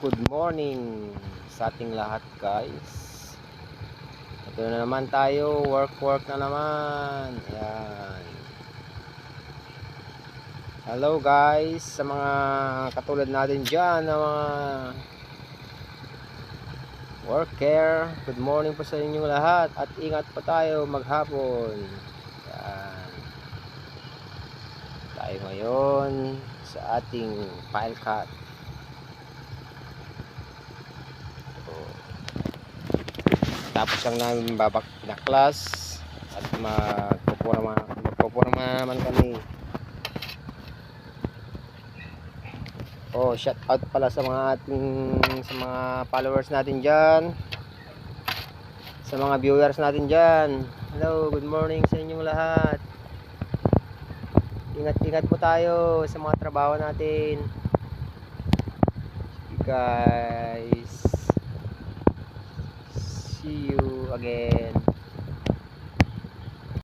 good morning sa ating lahat guys. Ito na naman tayo, work work na naman. Ayan. Hello guys sa mga katulad natin dyan na mga worker. Good morning po sa inyong lahat at ingat pa tayo maghapon. Ayan. Tayo ngayon sa ating file cut. Tapos lang namin babak na class at magpupura magpupura naman kami. Oh, shout out pala sa mga ating sa mga followers natin diyan. Sa mga viewers natin diyan. Hello, good morning sa inyong lahat. Ingat-ingat po tayo sa mga trabaho natin. Guys. See you again.